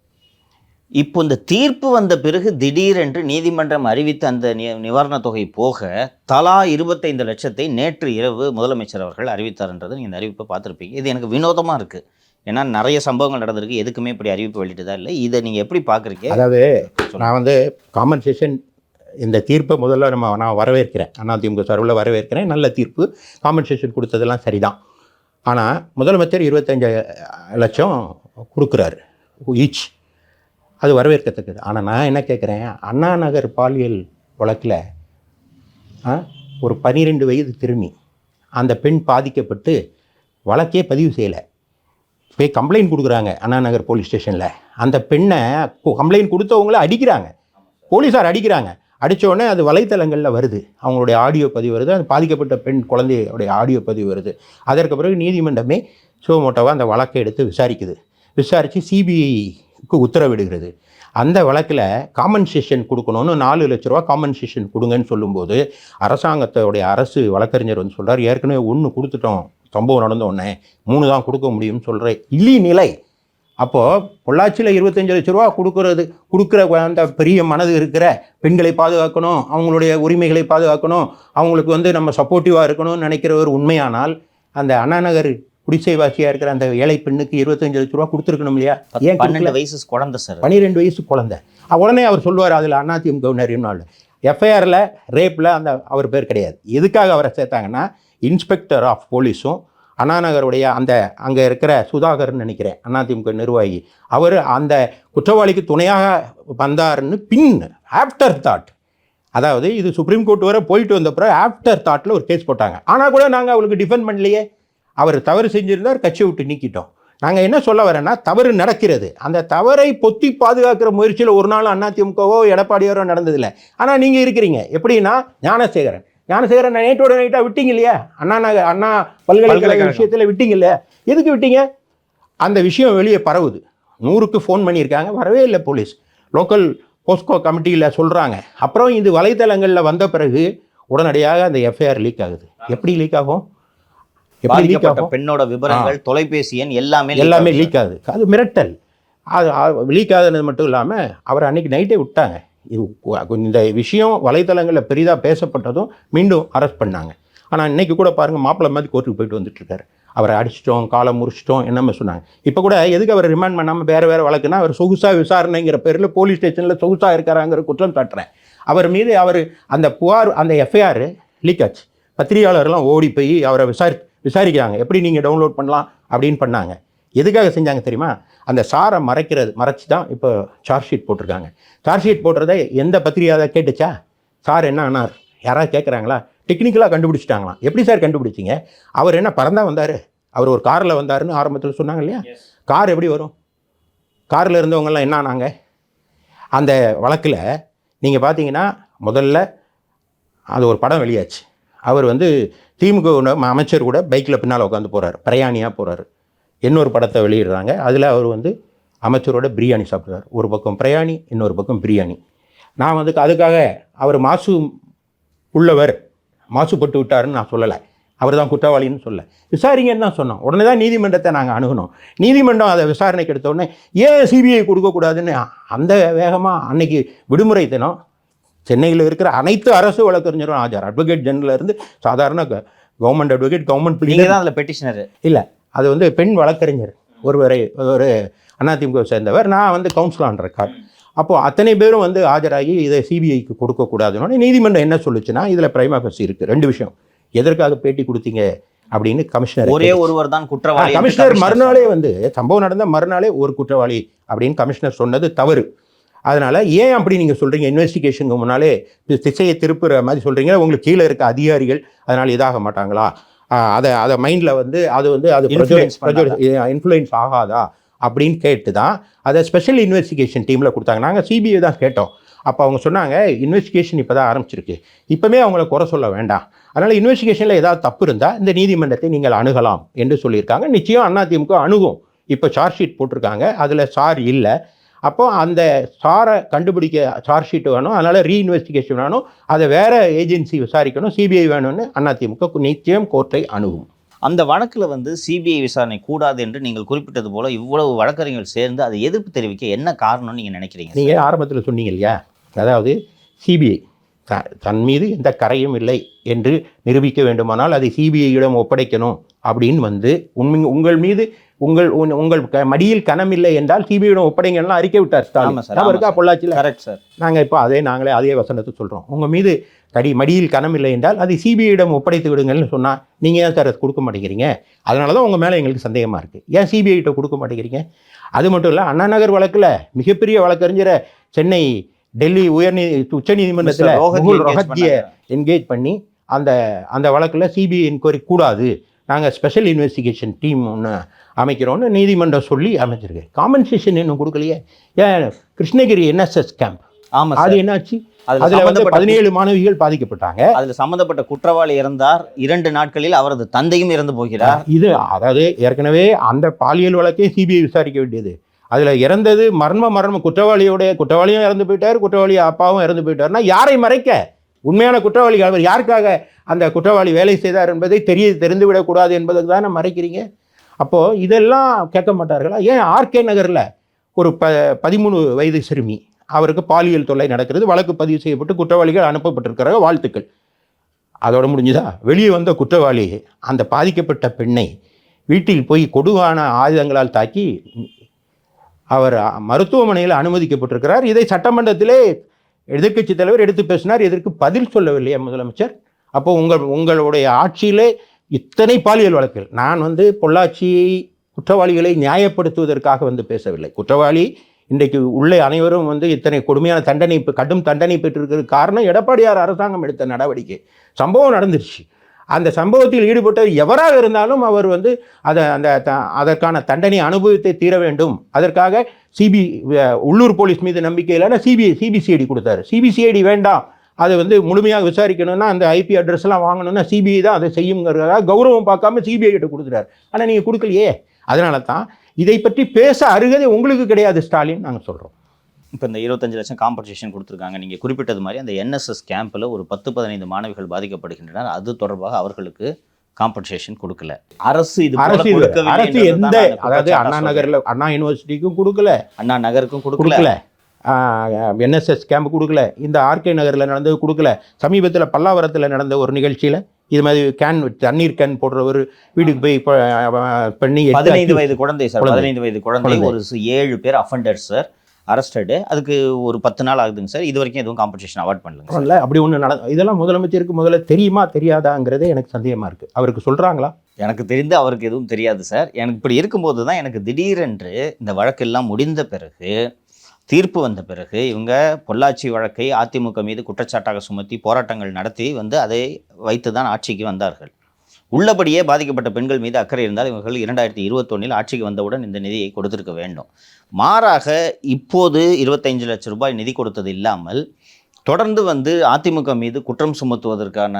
B: இப்போ இந்த தீர்ப்பு வந்த பிறகு திடீரென்று நீதிமன்றம் அறிவித்த அந்த நி- நிவாரணத் தொகை போக தலா இருபத்தைந்து லட்சத்தை நேற்று இரவு முதலமைச்சர் அவர்கள் அறிவித்தார்ன்றது நீங்கள் இந்த அறிவிப்பை பார்த்துருப்பீங்க. இது எனக்கு வினோதமாக இருக்குது ஏன்னா நிறைய சம்பவங்கள் நடந்திருக்கு. எதுக்குமே இப்படி அறிவிப்பு வெளியிட்டதா இல்லை. இதை நீங்கள் எப்படி பார்க்குறீங்க?
A: அதாவது நான் வந்து காம்பன்சேஷன் இந்த தீர்ப்பை முதல்ல நம்ம நான் வரவேற்கிறேன். அதிமுக சார்பில் வரவேற்கிறேன். நல்ல தீர்ப்பு. காம்பன்சேஷன் கொடுத்ததெல்லாம் சரிதான். ஆனால் முதலமைச்சர் இருபத்தஞ்சு லட்சம் கொடுக்குறாரு. ஈச் அது வரவேற்கத்தக்கது. ஆனால் நான் என்ன கேட்குறேன்? அண்ணா நகர் பாலியல் வழக்கில் ஒரு பன்னிரெண்டு வயது திரும்பி அந்த பெண் பாதிக்கப்பட்டு வழக்கே பதிவு செய்யலை. போய் கம்ப்ளைண்ட் கொடுக்குறாங்க அண்ணா நகர் போலீஸ் ஸ்டேஷனில் அந்த பெண்ணை கம்ப்ளைண்ட் கொடுத்தவங்கள அடிக்கிறாங்க. போலீஸார் அடிக்கிறாங்க. அடித்தோடனே அது வலைத்தளங்களில் வருது. அவங்களுடைய ஆடியோ பதிவு வருது. அது பாதிக்கப்பட்ட பெண் குழந்தையுடைய ஆடியோ பதிவு வருது. அதற்கு பிறகு நீதிமன்றமே சிவமோட்டோவாக அந்த வழக்கை எடுத்து விசாரிக்குது. விசாரித்து சிபிஐக்கு உத்தரவிடுகிறது. அந்த வழக்கில் காம்பன்சேஷன் கொடுக்கணும்னு நாலு லட்ச ரூபா காம்பன்சேஷன் கொடுங்கன்னு சொல்லும்போது அரசாங்கத்தோடைய அரசு வழக்கறிஞர் வந்து சொல்கிறார் ஏற்கனவே ஒன்று கொடுத்துட்டோம். சம்பவம் நடந்த உடனே மூணு தான் கொடுக்க முடியும்னு சொல்கிற இல்லி நிலை அப்போது பொள்ளாச்சியில் இருபத்தஞ்சு லட்ச ரூபா கொடுக்கறது கொடுக்குற அந்த பெரிய மனது இருக்கிற பெண்களை பாதுகாக்கணும் அவங்களுடைய உரிமைகளை பாதுகாக்கணும் அவங்களுக்கு வந்து நம்ம சப்போர்ட்டிவாக இருக்கணும்னு நினைக்கிறவர் உண்மையானால் அந்த அண்ணா நகர் குடிசைவாசியாக இருக்கிற அந்த ஏழை பெண்ணுக்கு இருபத்தஞ்சு லட்ச ரூபா கொடுத்துருக்கணும் இல்லையா? ஏன்?
B: பன்னெண்டு வயசு குழந்தை சார்.
A: பன்னிரெண்டு வயசு குழந்தை. உடனே அவர் சொல்லுவார் அதில் அதிமுக நிறைய எஃப்ஐஆரில் ரேப்பில் அந்த அவர் பேர் கிடையாது. எதுக்காக அவரை சேர்த்தாங்கன்னா இன்ஸ்பெக்டர் ஆஃப் போலீஸும் அண்ணாநகருடைய அந்த அங்கே இருக்கிற சுதாகர்னு நினைக்கிறேன் அதிமுக நிர்வாகி. அவர் அந்த குற்றவாளிக்கு துணையாக வந்தாருன்னு பின் ஆஃப்டர் தாட் அதாவது இது சுப்ரீம் கோர்ட் வரை போயிட்டு வந்த பிறகு ஆஃப்டர் தாட்டில் ஒரு கேஸ் போட்டாங்க. ஆனால் கூட நாங்கள் அவளுக்கு டிஃபெண்ட் பண்ணலையே. அவர் தவறு செஞ்சிருந்தார் கட்சியை விட்டு நீக்கிட்டோம். நாங்கள் என்ன சொல்ல வரேன்னா தவறு நடக்கிறது. அந்த தவறை பொத்தி பாதுகாக்கிற முயற்சியில் ஒரு நாள் அதிமுகவோ எடப்பாடியாரோ நடந்ததில்லை. ஆனால் நீங்கள் இருக்கிறீங்க. எப்படின்னா ஞானசேகரன். ஞானசேகரன் நைட்டோட நைட்டாக விட்டீங்க இல்லையா? அண்ணா நகர் அண்ணா பல்கலைக்கழக. விஷயத்தில் விட்டீங்க இல்லையா? எதுக்கு விட்டீங்க? அந்த விஷயம் வெளியே பரவுது. நூறுக்கு ஃபோன் பண்ணியிருக்காங்க வரவே இல்லை போலீஸ். லோக்கல் போஸ்கோ கமிட்டியில் சொல்கிறாங்க அப்புறம் இது வலைத்தளங்களில் வந்த பிறகு உடனடியாக அந்த எஃப்ஐஆர் லீக் ஆகுது. எப்படி லீக் ஆகும்? எப்படி லீக் ஆகும்?
B: பெண்ணோட விவரங்கள் தொலைபேசி எண் எல்லாமே
A: எல்லாமே. லீக் ஆகுது. அது மிரட்டல். அது லீக் ஆகுதுனது மட்டும் இல்லாமல் அவர் அன்னைக்கு நைட்டே விட்டாங்க. இந்த விஷயம் வலைத்தளங்களில் பெரிதாக பேசப்பட்டதும் மீண்டும் அரெஸ்ட் பண்ணாங்க. ஆனால் இன்றைக்கி கூட பாருங்கள் மாப்பிள்ளை மாதிரி கோர்ட்டுக்கு போயிட்டு வந்துட்டு இருக்காரு அவரை அடிச்சிட்டோம் காலை முறிச்சிட்டோம் என்னமே சொன்னாங்க. இப்போ கூட எதுக்கு அவர் ரிமாண்ட் பண்ணாமல் வேறு வேறு வழக்குன்னா அவர் சொகுசாக விசாரணைங்கிற பேரில் போலீஸ் ஸ்டேஷனில் சொகுசாக இருக்கிறாங்கிற குற்றம் சாட்டுறேன். அவர் மீது அவர் அந்த புகார் அந்த எஃப்ஐஆர் லீக் ஆச்சு. பத்திரிகையாளர்லாம் ஓடி போய் அவரை விசாரி விசாரிக்கிறாங்க. எப்படி நீங்கள் டவுன்லோட் பண்ணலாம் அப்படின்னு பண்ணாங்க. எதுக்காக செஞ்சாங்க தெரியுமா? அந்த சாரை மறைக்கிறது மறைச்சி தான் இப்போ சார்ஜ் ஷீட் போட்டிருக்காங்க. சார்ஜ் ஷீட் போடுறதை எந்த பத்திரிகையாளர் கேட்டுச்சா? சார் என்ன ஆனார்? யாராவது கேட்குறாங்களா? டெக்னிக்கலாக கண்டுபிடிச்சிட்டாங்களாம். எப்படி சார் கண்டுபிடிச்சிங்க? அவர் என்ன பறந்தா வந்தார்? அவர் ஒரு காரில் வந்தாருன்னு ஆரம்பத்தில் சொன்னாங்க இல்லையா? கார் எப்படி வரும்? காரில் இருந்தவங்கெல்லாம் என்ன ஆனாங்க? அந்த வழக்கில் நீங்கள் பார்த்தீங்கன்னா முதல்ல அது ஒரு படம் வெளியாச்சு. அவர் வந்து திமுக அமைச்சர் கூட பைக்கில் பின்னால் உட்காந்து போகிறார் பிரயாணியாக போகிறாரு இன்னொரு படத்தை வெளியிடுறாங்க. அதில் அவர் வந்து அமைச்சரோட பிரியாணி சாப்பிட்றாரு. ஒரு பக்கம் பிரயாணி இன்னொரு பக்கம் பிரியாணி. நான் வந்து அதுக்காக அவர் மாசு உள்ளவர் மாசுபட்டு விட்டாருன்னு நான் சொல்லலை. அவர் தான் குற்றவாளின்னு சொல்ல விசாரிங்கன்னு தான் சொன்னோம். உடனே தான் நீதிமன்றத்தை நாங்கள் அணுகுனோம் நீதிமன்றம் அதை விசாரணைக்கு எடுத்த உடனே ஏன் சிபிஐ கொடுக்கக்கூடாதுன்னு அந்த வேகமாக அன்னைக்கு விடுமுறை தினம் சென்னையில் இருக்கிற அனைத்து அரசு வழக்கறிஞரும் ஆஜர் அட்வொகேட் ஜெனரல்ல இருந்து சாதாரண கவர்மெண்ட் அட்வொகேட் கவர்மெண்ட்
B: நீங்க தான் அதுல பெட்டிஷனர்
A: இல்லை. அது வந்து பெண் வழக்கறிஞர். ஒருவரை ஒரு அதிமுக சேர்ந்தவர். நான் வந்து கவுன்சில் ஆன் ரெக்கார்ட் அப்போது அத்தனை பேரும் வந்து ஆஜராகி இதை சிபிஐக்கு கொடுக்கக்கூடாதுன்னு நீதிமன்றம் என்ன சொல்லுச்சுன்னா இதில் பிரைமா ஃபர்ஸ்ட் இருக்குது ரெண்டு விஷயம். எதற்காக பேட்டி கொடுத்தீங்க அப்படின்னு கமிஷனர்
B: ஒரே ஒருவர் தான் குற்றவாளி
A: கமிஷனர் மறுநாளே வந்து சம்பவம் நடந்த மறுநாளே ஒரு குற்றவாளி அப்படின்னு கமிஷனர் சொன்னது தவறு. அதனால ஏன் அப்படி நீங்கள் சொல்கிறீங்க இன்வெஸ்டிகேஷனுக்கு முன்னாலே திசையை திருப்புற மாதிரி சொல்கிறீங்க உங்களுக்கு கீழே இருக்க அதிகாரிகள் அதனால் இதாக மாட்டாங்களா? அதை அதை மைண்டில் வந்து அது வந்து அது? இன்ஃப்ளூயன்ஸ் ஆகாதா? அப்படின்னு கேட்டு தான் அதை ஸ்பெஷல் இன்வெஸ்டிகேஷன் டீமில் கொடுத்தாங்க. நாங்கள் சிபிஐ தான் கேட்டோம். அப்போ அவங்க சொன்னாங்க இன்வெஸ்டிகேஷன் இப்போ தான் ஆரம்பிச்சிருக்கு. இப்போவே அவங்கள குறை சொல்ல வேண்டாம். அதனால் இன்வெஸ்டிகேஷனில் ஏதாவது தப்பு இருந்தால் இந்த நீதிமன்றத்தை நீங்கள் அணுகலாம். என்று சொல்லியிருக்காங்க. நிச்சயம் அதிமுக அணுகும். இப்போ சார்ஜ் ஷீட் போட்டிருக்காங்க. அதில் சார் இல்லை. அப்போ அந்த சாரை கண்டுபிடிக்க சார்ஜ் ஷீட் வேணும். அதனால் ரீஇன்வெஸ்டிகேஷன் வேணும். அதை வேற ஏஜென்சி விசாரிக்கணும். சிபிஐ வேணும்னு அதிமுக நிச்சயம் கோர்ட்டை அணுகும்.
B: அந்த வழக்கில் வந்து சிபிஐ விசாரணை கூடாது என்று நீங்கள் குறிப்பிட்டது போல இவ்வளவு வழக்கறிஞர்கள் சேர்ந்து அதை எதிர்ப்பு தெரிவிக்க என்ன காரணம்னு நீங்கள் நினைக்கிறீங்க
A: நீங்கள் ஆரம்பத்தில் சொன்னீங்க இல்லையா? அதாவது சிபிஐ த தன் மீது எந்த கரையும் இல்லை என்று நிரூபிக்க வேண்டுமானால் அதை சிபிஐயிடம் ஒப்படைக்கணும் அப்படின்னு வந்து உண்மை உங்கள் மீது உங்கள் உங்கள் மடியில் கனம் இல்லை என்றால் சிபிஐயிடம் ஒப்படைங்கன்னா அறிக்கை விட்டார் ஸ்டாலின். இருக்கா. பொள்ளாச்சியில்?
B: Correct sir.
A: நாங்கள் இப்போ அதே நாங்களே அதே வசனத்தை சொல்கிறோம் உங்கள் மீது கடி மடியில் கனம் இல்லை என்றால் அதை சிபிஐயிடம் ஒப்படைத்து விடுங்கள்னு சொன்னால் நீங்கள் ஏன் சார் அதை கொடுக்க மாட்டேங்கிறீங்க? அதனால தான் உங்கள் மேலே எங்களுக்கு சந்தேகமாக இருக்குது ஏன் சிபிஐட்ட கொடுக்க மாட்டேங்கிறீங்க? அது மட்டும் இல்லை அண்ணா நகர் வழக்கில் மிகப்பெரிய வழக்கறிஞரை சென்னை டெல்லி உயர்நீதி உச்சநீதிமன்றத்தில். என்கேஜ் பண்ணி அந்த அந்த வழக்கில் சிபிஐ என்கொயரி கூடாது. நாங்கள் ஸ்பெஷல் இன்வெஸ்டிகேஷன் டீம் ஒன்று அமைக்கிறோன்னு நீதிமன்றம் சொல்லி அமைச்சிருக்கு. காம்பன்சேஷன் இன்னும் கொடுக்கலையே. ஏன்? கிருஷ்ணகிரி என்எஸ்எஸ் கேம்ப்
B: ஆமா
A: அது என்னாச்சு?
B: அதுல
A: வந்து பதினேழு மாணவிகள் பாதிக்கப்பட்டாங்க.
B: அதில் சம்பந்தப்பட்ட குற்றவாளி இறந்தார். இரண்டு நாட்களில் அவரது தந்தையும் இறந்து போகிறார்.
A: இது அதாவது ஏற்கனவே அந்த பாலியல் வழக்கை சிபிஐ விசாரிக்க வேண்டியது. அதுல இறந்தது மர்ம மர்ம குற்றவாளியோட குற்றவாளியும் இறந்து போயிட்டார் குற்றவாளி அப்பாவும் இறந்து போயிட்டார்னா யாரை மறைக்க? உண்மையான குற்றவாளிகள் அவர் யாருக்காக அந்த குற்றவாளி வேலை செய்தார் என்பதை தெரிய தெரிந்துவிடக்கூடாது என்பதுக்கு தானே மறைக்கிறீங்க. அப்போது இதெல்லாம் கேட்க மாட்டார்களா? ஏன் ஆர்கே நகரில் ஒரு ப பதிமூணு வயது சிறுமி அவருக்கு பாலியல் தொல்லை நடக்கிறது வழக்கு பதிவு செய்யப்பட்டு குற்றவாளிகள் அனுப்பப்பட்டிருக்கிற வாழ்த்துக்கள். அதோட முடிஞ்சுதா? வெளியே வந்த குற்றவாளி அந்த பாதிக்கப்பட்ட பெண்ணை வீட்டில் போய் கொடுவான ஆயுதங்களால் தாக்கி அவர் மருத்துவமனையில் அனுமதிக்கப்பட்டிருக்கிறார். இதை சட்டமன்றத்திலே எதிர்க்கட்சி தலைவர் எடுத்து பேசினார் இதற்கு பதில் சொல்லவில்லையா முதலமைச்சர். அப்போ உங்கள் உங்களுடைய ஆட்சியிலே இத்தனை பாலியல் வழக்குகள். நான் வந்து பொள்ளாச்சி குற்றவாளிகளை நியாயப்படுத்துவதற்காக வந்து பேசவில்லை. குற்றவாளி இன்றைக்கு உள்ளே அனைவரும் வந்து இத்தனை கொடுமையான தண்டனை கடும் தண்டனை பெற்றிருக்கிறது. காரணம் எடப்பாடியார் அரசாங்கம் எடுத்த நடவடிக்கை. சம்பவம் நடந்துருச்சு. அந்த சம்பவத்தில் ஈடுபட்டது எவராக இருந்தாலும் அவர் வந்து அதை அந்த த- அதற்கான தண்டனை அனுபவித்தே தீர வேண்டும். அதற்காக சிபி உள்ளூர் போலீஸ் மீது நம்பிக்கை இல்லைன்னா சிபிஐ சிபிசிஐடி கொடுத்தாரு. சிபிசிஐடி வேண்டாம். அதை வந்து முழுமையாக விசாரிக்கணும்னா அந்த ஐபி அட்ரஸ்லாம் வாங்கணும்னா சிபிஐ தான் அதை செய்யுங்கிறதாக கௌரவம் பார்க்காம சிபிஐ கிட்ட கொடுத்துட்டாரு ஆனால் நீங்கள் கொடுக்கலையே. அதனால தான் இதை பற்றி பேச அருகதை உங்களுக்கு கிடையாது ஸ்டாலின். நாங்கள் சொல்கிறோம்
B: இப்போ இந்த இருபத்தஞ்சு லட்சம் காம்பன்சேஷன் கொடுத்துருக்காங்க. நீங்கள் குறிப்பிட்டது மாதிரி அந்த என்எஸ்எஸ் கேம்பில் ஒரு பத்து பதினைந்து மாணவிகள் பாதிக்கப்படுகின்றனர். அது தொடர்பாக அவர்களுக்கு காம்பன்சேஷன் கொடுக்கல. அரசு இது
A: அரசு அரசு எந்த அதாவது அண்ணா. நகரில் அண்ணா யூனிவர்சிட்டிக்கும் கொடுக்கல.
B: அண்ணா நகருக்கும் கொடுக்கல.
A: என்எஸ்எஸ் கேம்ப் கொடுக்கல. இந்த ஆர்கே நகரில் நடந்தது கொடுக்கல. சமீபத்தில் பல்லாவரத்தில் நடந்த ஒரு நிகழ்ச்சியில் இது மாதிரி கேன் தண்ணீர் கேன் போடுற ஒரு வீட்டுக்கு போய் பண்ணி
B: பதினைந்து வயது குழந்தை சார். பதினைந்து வயது குழந்தை. ஒரு ஏழு பேர் அஃபண்டர்ஸ் சார் அரஸ்டடு அதுக்கு ஒரு பத்து நாள் ஆகுதுங்க சார். இது வரைக்கும் எதுவும் காம்பன்சேஷன் அவார்ட் பண்ணலங்க சார்.
A: இல்லை அப்படி ஒன்று நட இதெல்லாம் முதலமைச்சருக்கு முதல்ல தெரியுமா தெரியாதாங்கிறதே எனக்கு சந்தேகமாக இருக்குது அவருக்கு சொல்கிறாங்களா
B: எனக்கு தெரிந்து அவருக்கு எதுவும் தெரியாது சார். எனக்கு இப்படி இருக்கும்போது தான் எனக்கு திடீரென்று இந்த வழக்கெல்லாம் முடிந்த பிறகு தீர்ப்பு வந்த பிறகு இவங்க பொள்ளாச்சி வழக்கை அதிமுக மீது குற்றச்சாட்டாக சுமத்தி போராட்டங்கள் நடத்தி வந்து அதை வைத்து தான் ஆட்சிக்கு வந்தார்கள். உள்ளபடியே பாதிக்கப்பட்ட பெண்கள் மீது அக்கறை இருந்தால் இவர்கள் இரண்டாயிரத்தி இருபத்தொன்னில் ஆட்சிக்கு வந்தவுடன் இந்த நிதியை கொடுத்திருக்க வேண்டும். மாறாக இப்போது இருபத்தைஞ்சு லட்சம் ரூபாய் நிதி கொடுத்தது இல்லாமல் தொடர்ந்து வந்து அதிமுக மீது குற்றம் சுமத்துவதற்கான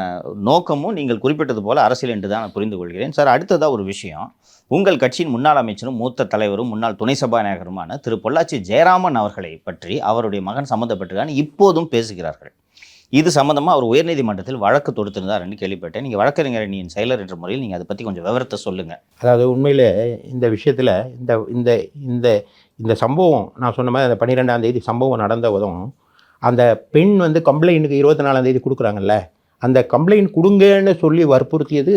B: நோக்கமும் நீங்கள் குறிப்பிட்டது போல அரசியல் என்று தான் நான் புரிந்து கொள்கிறேன். சார் அடுத்ததாக ஒரு விஷயம். உங்கள் கட்சியின் முன்னாள் அமைச்சரும் மூத்த தலைவரும் முன்னாள் துணை சபாநாயகருமான திரு பொள்ளாச்சி ஜெயராமன் அவர்களை பற்றி அவருடைய மகன் சம்மந்தப்பட்டிருக்கான்னு இப்போதும் பேசுகிறார்கள். இது சம்மந்தமாக அவர் உயர்நீதிமன்றத்தில் வழக்கு தொடுத்திருந்தார் என்று கேள்விப்பட்டேன். நீங்கள் வழக்கறிஞர் அணியின் செயலர் என்ற முறையில் நீங்கள் அதை பற்றி கொஞ்சம் விவரத்தை சொல்லுங்கள்
A: அதாவது உண்மையில் இந்த விஷயத்தில் இந்த இந்த இந்த இந்த சம்பவம் நான் சொன்ன மாதிரி அந்த பன்னிரெண்டாம் தேதி சம்பவம் நடந்ததும் அந்த பெண் வந்து கம்ப்ளைண்ட்டுக்கு இருபத்தி நாலாம் தேதி கொடுக்குறாங்கல்ல அந்த கம்ப்ளைண்ட் கொடுங்கன்னு சொல்லி வற்புறுத்தியது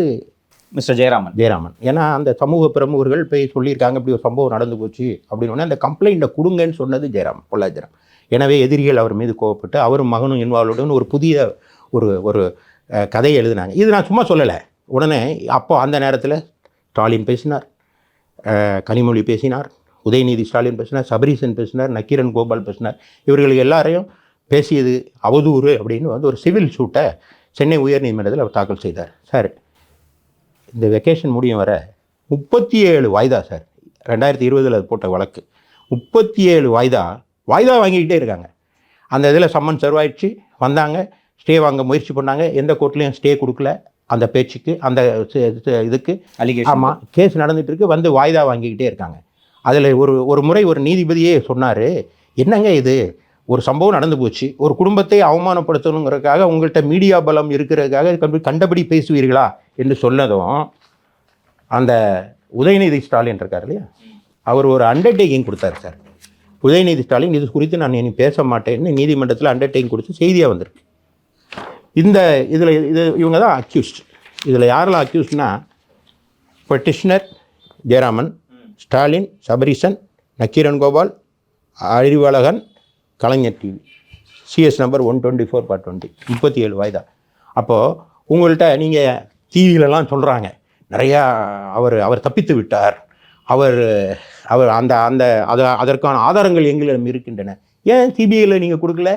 B: மிஸ்டர் ஜெயராமன்.
A: ஜெயராமன். ஏன்னா அந்த சமூக பிரமுகர்கள் போய் சொல்லியிருக்காங்க இப்படி ஒரு சம்பவம் நடந்து போச்சு அப்படின்னு அந்த கம்ப்ளைண்ட்டை கொடுங்கன்னு சொன்னது ஜெயராமன் பொள்ளாச்சிராம் எனவே எதிரிகள் அவர் மீது கோவப்பட்டு அவரும் மகனும் இன்வால்வ்டுன்னு ஒரு புதிய ஒரு ஒரு கதையை எழுதினாங்க. இது நான் சும்மா சொல்லலை. உடனே அப்போ அந்த நேரத்தில் ஸ்டாலின் பேசினார். கனிமொழி பேசினார். உதயநிதி ஸ்டாலின் பேசினார். சபரீசன் பேசினார். நக்கீரன் கோபால் பேசினார். இவர்கள் எல்லாரையும் பேசியது அவதூறு அப்படின்னு வந்து ஒரு சிவில் சூட்டை சென்னை உயர்நீதிமன்றத்தில் அவர் தாக்கல் செய்தார். சார் இந்த வெக்கேஷன் முடியும் வர முப்பத்தி ஏழு வாய்தா சார்? ரெண்டாயிரத்தி இருபதில் அது போட்ட வழக்கு. முப்பத்தி ஏழு வாய்தா வாய்தா வாங்கிக்கிட்டே இருக்காங்க. அந்த இதில் சம்மன் சர்வாயிடுச்சு வந்தாங்க. ஸ்டே வாங்க முயற்சி பண்ணாங்க. எந்த கோர்ட்லேயும் ஸ்டே கொடுக்கல. அந்த பேச்சுக்கு அந்த இதுக்கு. ஆமாம் கேஸ் நடந்துட்டு இருக்கு. வந்து வாய்தா வாங்கிக்கிட்டே இருக்காங்க. அதில் ஒரு ஒரு முறை ஒரு நீதிபதியே சொன்னார். என்னங்க இது? ஒரு சம்பவம் நடந்து போச்சு. ஒரு குடும்பத்தை அவமானப்படுத்தணுங்கிறதுக்காக உங்கள்கிட்ட மீடியா பலம் இருக்கிறதுக்காக கண்டு- கண்டபடி பேசுவீர்களா? என்று சொன்னதும் அந்த உதயநிதி ஸ்டாலின் இருக்கார் இல்லையா? அவர் ஒரு அண்டர்டேக்கிங் கொடுத்தாரு சார். உதயநிதி ஸ்டாலின் இது குறித்து நான் இனி பேச மாட்டேன்னு நீதிமன்றத்தில் அண்டர்டேக்கிங் கொடுத்து செய்தியாக வந்திருக்கு. இந்த இதில் இது இவங்க தான் அக்யூஸ்ட் இதில் யாரெல்லாம் அக்யூஸ்ட்னா petitioner Jayaraman Stalin Sabareesan Nakkheeran Gopal Arivazhagan Kalaignar TV CS number one twenty four bar twenty முப்பத்தி ஏழு வயதா. அப்போது உங்கள்கிட்ட நீங்கள் டிவியிலலாம் சொல்கிறாங்க நிறையா அவர் அவர் தப்பித்து விட்டார். அவர் அவர் அந்த அந்த அத அதற்கான ஆதாரங்கள் எங்களிடம் இருக்கின்றன. ஏன் சிபிஐயில் நீங்கள் கொடுக்கல?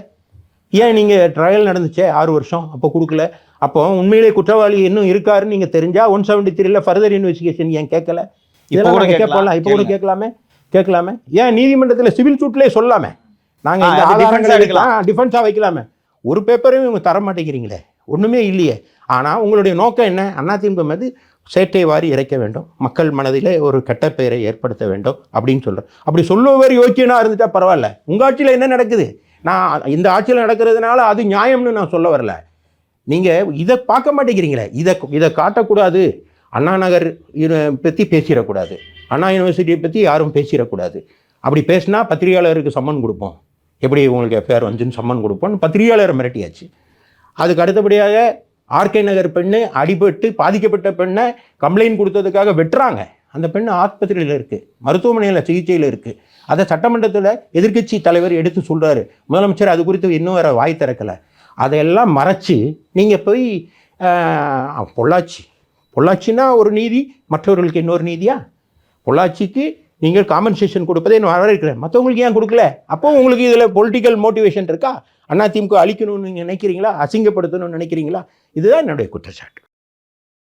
A: ஏன் நீங்கள் ட்ரையல் நடந்துச்சே ஆறு வருஷம் அப்போ கொடுக்கல? அப்போ உண்மையிலே குற்றவாளி இன்னும் இருக்காருன்னு நீங்கள் தெரிஞ்சா ஒன் செவன்டி த்ரீல ஃபர்தர் இன்வெஸ்டிகேஷன் ஏன் கேட்கல?
B: இப்போ கூட கேட்கலாம்.
A: இப்போ கூட கேட்கலாமே? கேட்கலாமே? ஏன் நீதிமன்றத்தில் சிவில் சூட்லேயே சொல்லாமே? நாங்கள் இந்த ஆதாரங்களை டிஃபென்ஸாக வைக்கலாமே. ஒரு பேப்பரையும் இவங்க தர மாட்டேங்கிறீங்களே ஒன்றுமே இல்லையே. ஆனால் உங்களுடைய நோக்கம் என்ன? அதிமுக மீது சேட்டை வாரி இறைக்க வேண்டும். மக்கள் மனதிலே ஒரு கெட்ட பெயரை ஏற்படுத்த வேண்டும் அப்படின்னு சொல்கிறேன் அப்படி சொல்லுவர் யோக்கியனா இருந்துட்டா பரவாயில்ல. உங்கள் ஆட்சியில் என்ன நடக்குது? நான் இந்த ஆட்சியில் நடக்கிறதுனால அது நியாயம்னு நான் சொல்ல வரல. நீங்கள் இதை பார்க்க மாட்டேங்கிறீங்களே. இதை இதை காட்டக்கூடாது. அண்ணா நகர் பற்றி பேசிடக்கூடாது. அண்ணா யூனிவர்சிட்டியை பற்றி யாரும் பேசிடக்கூடாது. அப்படி பேசினா பத்திரிகையாளருக்கு சம்மன் கொடுப்போம். எப்படி உங்களுக்கு எஃப்ஐஆர் வந்துன்னு சம்மன் கொடுப்போம்னு பத்திரிகையாளரை மிரட்டியாச்சு. அதுக்கு அடுத்தபடியாக ஆர்கே நகர் பெண்ணு அடிபட்டு பாதிக்கப்பட்ட பெண்ணை கம்ப்ளைண்ட் கொடுத்ததுக்காக வெட்டுறாங்க. அந்த பெண் ஆஸ்பத்திரியில் இருக்குது மருத்துவமனையில் சிகிச்சையில் இருக்குது அதை சட்டமன்றத்தில் எதிர்க்கட்சி தலைவர் எடுத்து சொல்கிறாரு முதலமைச்சர் அது குறித்து இன்னும் வேறு வாய் திறக்கலை. அதையெல்லாம் மறைச்சி நீங்கள் போய் பொள்ளாச்சி. பொள்ளாச்சின்னா ஒரு நீதி மற்றவர்களுக்கு இன்னொரு நீதியா? பொள்ளாச்சிக்கு நீங்கள் காம்பன்சேஷன் கொடுப்பதை நான் வரவேற்கிறேன். மற்றவங்களுக்கு ஏன் கொடுக்கல? அப்போ உங்களுக்கு இதில் பொலிட்டிக்கல் மோட்டிவேஷன் இருக்கா? அதிமுக அழிக்கணும்னு நீங்கள் நினைக்கிறீங்களா? அசிங்கப்படுத்தணும்னு நினைக்கிறீங்களா? இதுதான் என்னுடைய குற்றச்சாட்டு.